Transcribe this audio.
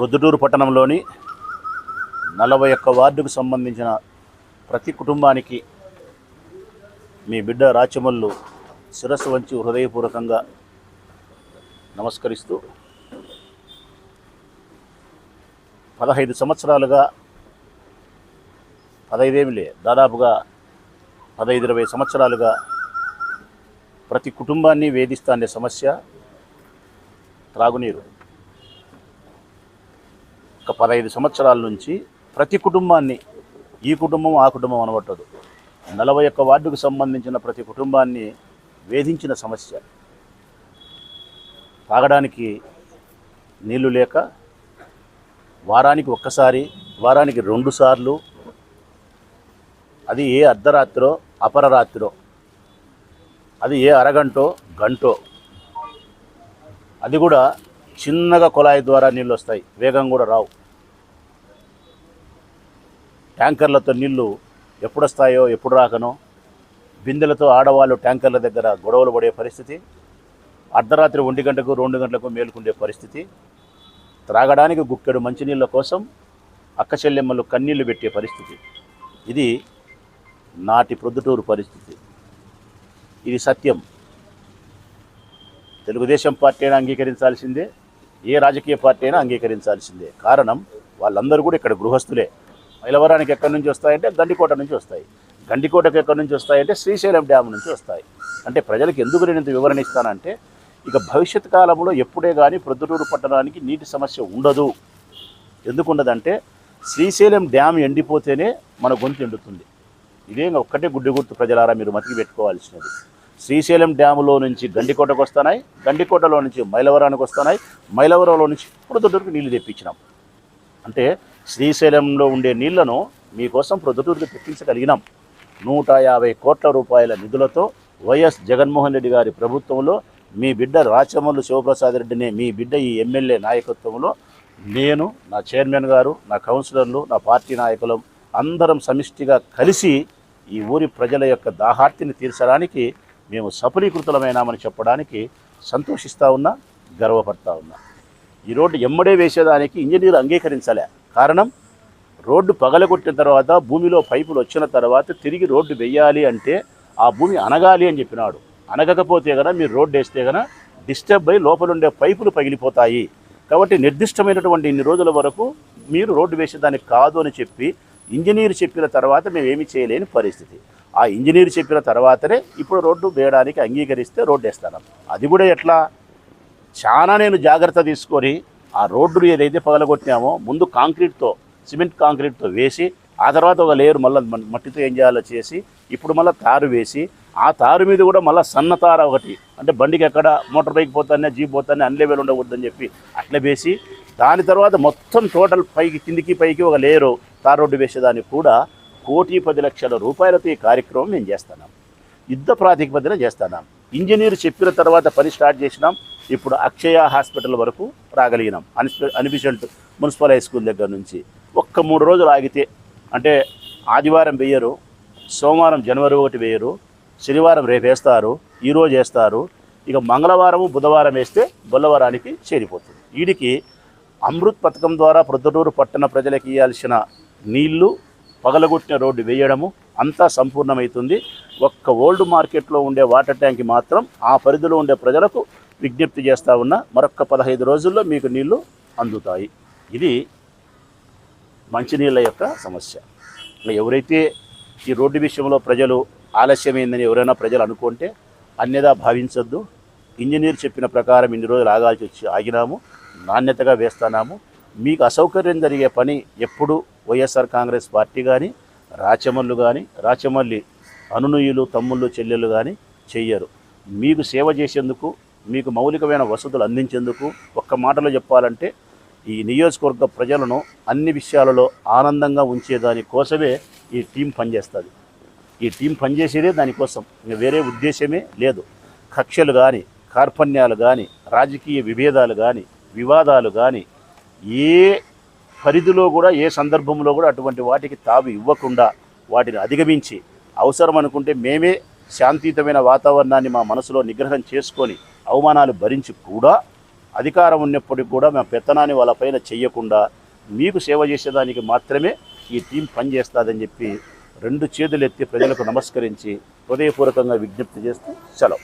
ప్రొద్దుటూరు పట్టణంలోని నలభై ఒక్క వార్డుకు సంబంధించిన ప్రతి కుటుంబానికి మీ బిడ్డ రాచమల్లు శిరస్సు వంచి హృదయపూర్వకంగా నమస్కరిస్తూ పదహైదు సంవత్సరాలుగా పదహైదేమిలే దాదాపుగా పదహైదు ఇరవై సంవత్సరాలుగా ప్రతి కుటుంబాన్ని వేధిస్తానే సమస్య త్రాగునీరు. ఒక పదహైదు సంవత్సరాల నుంచి ప్రతి కుటుంబాన్ని ఈ కుటుంబం ఆ కుటుంబం అనబట్టదు. నలభై ఒక్క వార్డుకు సంబంధించిన ప్రతి కుటుంబాన్ని వేధించిన సమస్య. తాగడానికి నీళ్ళు లేక వారానికి ఒక్కసారి వారానికి రెండు సార్లు అది ఏ అర్ధరాత్రో అపరరాత్రో అది ఏ అరగంటో గంటో అది కూడా చిన్నగా కుళాయి ద్వారా నీళ్ళు వస్తాయి. వేగం కూడా రావు. ట్యాంకర్లతో నీళ్ళు ఎప్పుడు వస్తాయో ఎప్పుడు రాకనో బిందెలతో ఆడవాళ్ళు ట్యాంకర్ల దగ్గర గొడవలు పడే పరిస్థితి అర్ధరాత్రి ఒంటి గంటకు రెండు గంటలకు మేలుకుండే పరిస్థితి త్రాగడానికి గుక్కెడు మంచినీళ్ళ కోసం అక్క చెల్లెమ్మలు కన్నీళ్ళు పెట్టే పరిస్థితి. ఇది నాటి ప్రొద్దుటూరు పరిస్థితి. ఇది సత్యం. తెలుగుదేశం పార్టీ అయినా అంగీకరించాల్సిందే ఏ రాజకీయ పార్టీ అయినా అంగీకరించాల్సిందే. కారణం వాళ్ళందరూ కూడా ఇక్కడ గృహస్థులే. మైలవరానికి ఎక్కడి నుంచి వస్తాయంటే గండికోట నుంచి వస్తాయి. గండికోటకు ఎక్కడి నుంచి వస్తాయంటే శ్రీశైలం డ్యామ్ నుంచి వస్తాయి. అంటే ప్రజలకు ఎందుకు నేను ఇంత వివరణ ఇస్తానంటే ఇక భవిష్యత్ కాలంలో ఎప్పుడే కానీ ప్రొద్దుటూరు పట్టణానికి నీటి సమస్య ఉండదు. ఎందుకు ఉండదంటే శ్రీశైలం డ్యామ్ ఎండిపోతేనే మన గొంతు ఎండుతుంది. ఇదే ఒక్కటే గుడ్డి గుర్తు ప్రజలారా మీరు మతికి పెట్టుకోవాల్సినది. శ్రీశైలం డ్యాములో నుంచి గండికోటకు వస్తున్నాయి గండికోటలో నుంచి మైలవరానికి వస్తున్నాయి మైలవరంలో నుంచి ప్రొద్దుటూరుకు నీళ్ళు తెప్పించినాం. అంటే శ్రీశైలంలో ఉండే నీళ్ళను మీకోసం ప్రొద్దుటూరుకు తెప్పించగలిగినాం. నూట యాభై కోట్ల రూపాయల నిధులతో వైఎస్ జగన్మోహన్ రెడ్డి గారి ప్రభుత్వంలో మీ బిడ్డ రాచమల్లు శివప్రసాద్ రెడ్డిని మీ బిడ్డ ఈ ఎమ్మెల్యే నాయకత్వంలో నేను నా చైర్మన్ గారు నా కౌన్సిలర్లు నా పార్టీ నాయకులు అందరం సమిష్టిగా కలిసి ఈ ఊరి ప్రజల యొక్క దాహార్తిని తీర్చడానికి మేము సఫలీకృతులమైనామని చెప్పడానికి సంతోషిస్తూ ఉన్నా గర్వపడతా ఉన్నా. ఈ రోడ్డు ఎమ్మడే వేసేదానికి ఇంజనీర్ అంగీకరించలే. కారణం రోడ్డు పగలగొట్టిన తర్వాత భూమిలో పైపులు వచ్చిన తర్వాత తిరిగి రోడ్డు వెయ్యాలి అంటే ఆ భూమి అనగాలి అని చెప్పినాడు. అనగకపోతే కనుక మీరు రోడ్డు వేస్తే కనుక డిస్టర్బ్ అయి లోపల ఉండే పైపులు పగిలిపోతాయి. కాబట్టి నిర్దిష్టమైనటువంటి ఇన్ని రోజుల వరకు మీరు రోడ్డు వేసేదానికి కాదు అని చెప్పి ఇంజనీర్ చెప్పిన తర్వాత మేము ఏమి చేయలేని పరిస్థితి. ఆ ఇంజనీర్ చెప్పిన తర్వాతనే ఇప్పుడు రోడ్డు వేయడానికి అంగీకరిస్తే రోడ్డు వేస్తాను అది కూడా ఎట్లా? చాలా నేను జాగ్రత్త తీసుకొని ఆ రోడ్డు ఏదైతే పగలగొట్టినామో ముందు కాంక్రీట్తో సిమెంట్ కాంక్రీట్తో వేసి ఆ తర్వాత ఒక లేయర్ మళ్ళీ మట్టితో ఏం చేయాలో చేసి ఇప్పుడు మళ్ళీ తారు వేసి ఆ తారు మీద కూడా మళ్ళీ సన్న తార ఒకటి అంటే బండికి ఎక్కడ మోటార్ బైక్ పోతానే జీప్ పోతానే అన్ని లెవెల్ ఉండకూడదని చెప్పి అట్లా వేసి దాని తర్వాత మొత్తం టోటల్ పైకి కిందికి పైకి ఒక లేయరు తార్ రోడ్డు వేసేదానికి కూడా కోటి పది లక్షల రూపాయలతో ఈ కార్యక్రమం మేము చేస్తున్నాం. యుద్ధ ప్రాతిపదికన చేస్తున్నాం. ఇంజనీర్ చెప్పిన తర్వాత పని స్టార్ట్ చేసినాం. ఇప్పుడు అక్షయ హాస్పిటల్ వరకు రాగలిగినాం. అనిస్ప అనిబిషెంట్ మున్సిపల్ హై స్కూల్ దగ్గర నుంచి. ఒక్క మూడు రోజులు ఆగితే అంటే ఆదివారం వేయరు సోమవారం జనవరి ఒకటి వేయరు శనివారం రేపు వేస్తారు ఈరోజు వేస్తారు. ఇక మంగళవారము బుధవారం వేస్తే బుధవారానికి చేరిపోతుంది. వీడికి అమృత్ పథకం ద్వారా ప్రొద్దుటూరు పట్టణ ప్రజలకు ఇవ్వాల్సిన నీళ్ళు పగలగొట్టిన రోడ్డు వేయడము అంతా సంపూర్ణమవుతుంది. ఒక్క ఓల్డ్ మార్కెట్లో ఉండే వాటర్ ట్యాంక్ మాత్రం ఆ పరిధిలో ఉండే ప్రజలకు విజ్ఞప్తి చేస్తూ ఉన్నా మరొక పదహైదు రోజుల్లో మీకు నీళ్ళు అందుతాయి. ఇది మంచినీళ్ళ యొక్క సమస్య. ఎవరైతే ఈ రోడ్డు విషయంలో ప్రజలు ఆలస్యమైందని ఎవరైనా ప్రజలు అనుకుంటే అన్యదా భావించొద్దు. ఇంజనీర్ చెప్పిన ప్రకారం ఇన్ని రోజులు ఆగాల్సి వచ్చి ఆగినాము నాణ్యతగా వేస్తున్నాము. మీకు అసౌకర్యం జరిగే పని ఎప్పుడు వైఎస్ఆర్ కాంగ్రెస్ పార్టీ కానీ రాచమల్లు కానీ రాచమల్లి అనునయులు తమ్ముళ్ళు చెల్లెళ్ళు కానీ చెయ్యరు. మీకు సేవ చేసేందుకు మీకు మౌలికమైన వసతులు అందించేందుకు ఒక్క మాటలో చెప్పాలంటే ఈ నియోజకవర్గ ప్రజలను అన్ని విషయాలలో ఆనందంగా ఉంచేదాని కోసమే ఈ టీం పనిచేస్తుంది. ఈ టీం పనిచేసేదే దానికోసం. ఇంకా వేరే ఉద్దేశమే లేదు. కక్షలు కానీ కార్పణ్యాలు కానీ రాజకీయ విభేదాలు కానీ వివాదాలు కానీ ఏ పరిధిలో కూడా ఏ సందర్భంలో కూడా అటువంటి వాటికి తావు ఇవ్వకుండా వాటిని అధిగమించి అవసరం అనుకుంటే మేమే శాంతియుతమైన వాతావరణాన్ని మా మనసులో నిగ్రహం చేసుకొని అవమానాలు భరించి కూడా అధికారం ఉన్నప్పటికీ కూడా మేము పెత్తనాన్ని వాళ్ళపైన చెయ్యకుండా మీకు సేవ చేసేదానికి మాత్రమే ఈ టీం పనిచేస్తుందని చెప్పి రెండు చేతులు ఎత్తి ప్రజలకు నమస్కరించి హృదయపూర్వకంగా విజ్ఞప్తి చేస్తూ సెలవు.